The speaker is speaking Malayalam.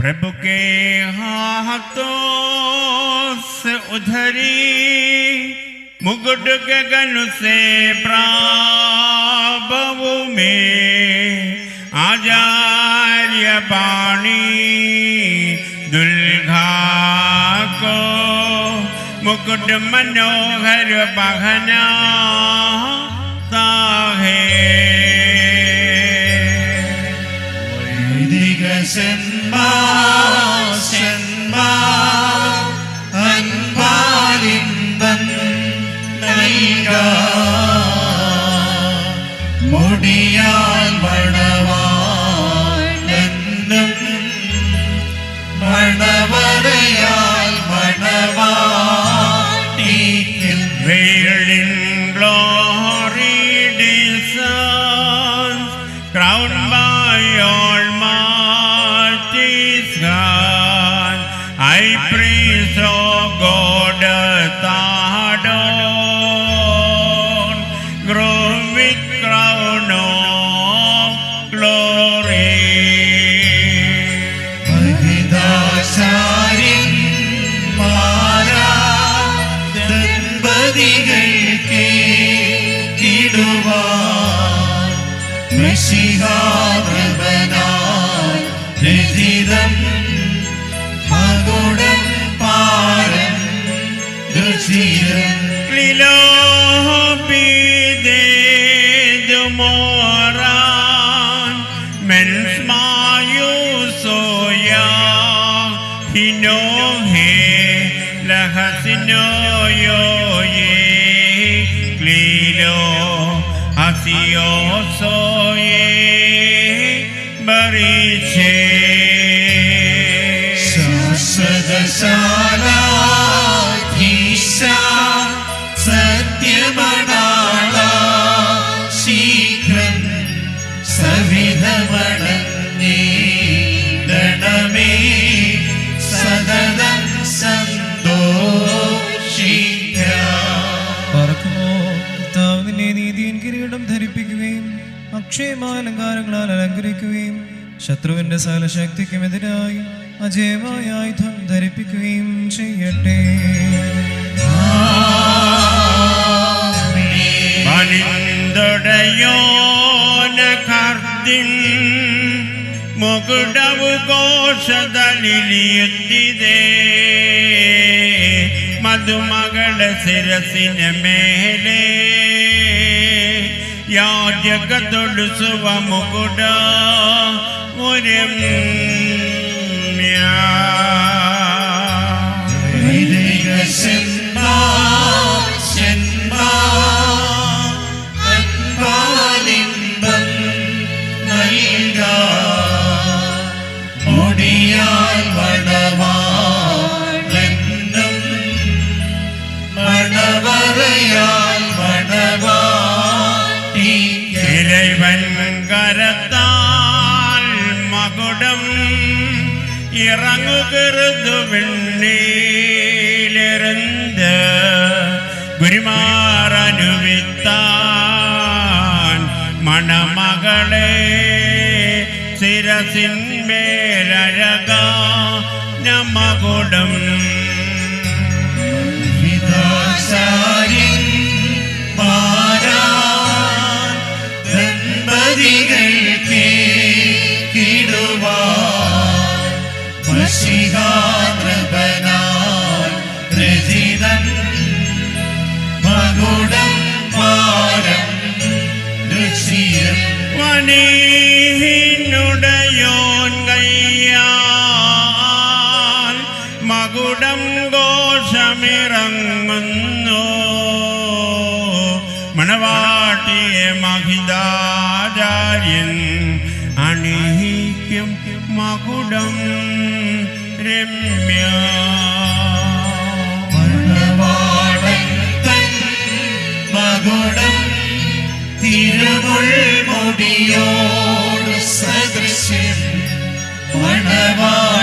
प्रभु के हाथों से उधरी मुकुट गगन से प्राभु में आचार्य पाणी दुल्घा को मुकुट मनोहर बहना है വൈദികശന്മാർ ശന്മാർ അൻപാലിമ്പം നൽകാം. മുടിയാൽ മണവാളെന്നും മണവറയാൽ മണവാട്ടിക്കും മെസ്സിഹാകൃപനാൽ രചിതം മകുടം പാരം രുചിരം Moran, mens mayusoya, hinohe, lahasinoyo ye, klilo, bariche. ശാശ്വതശാലാധീശ സത്യമണാള ശീഘ്രം സവിധമണമേ സതതം സന്തോഷിക്ക പറക്കുമോ കർത്താവ് നിന്നെ നീതിയൻ കിരീടം ധരിപ്പിക്കുകയും അക്ഷയമായ അലങ്കാരങ്ങളാൽ അലങ്കരിക്കുകയും ശത്രുവിന്റെ സകലശക്തിക്കുമെതിരായി അജയമായ ആയുധം ധരിപ്പിക്കുകയും ചെയ്യട്ടെ. പനിന്തൊടയോന കർദിൻ മധുമകള ശിരസിന് മേലെ യാചക തൊടുസുവ മുകുട ഒരു ഇറങ്ങുകരുതു വെണ്ണിലിരുന്ന് ഗുരുമാറനുവിത്താൻ മണമകളെ ശിരസിന്മേലഴക നമകുടം വശികാകൃപനാൽ രചിതം മകുടം പാരം രുചിരം വനീനുടയോൻ കയ്യാൽ മകുടം ഘോഷമിറങ്ങുന്നു. മണവാട്ടിയെ മഹിതാചാര്യൻ മകുടം രമ്യ മകുടം സദൃശ്യം മണവാട്ടിയുടെ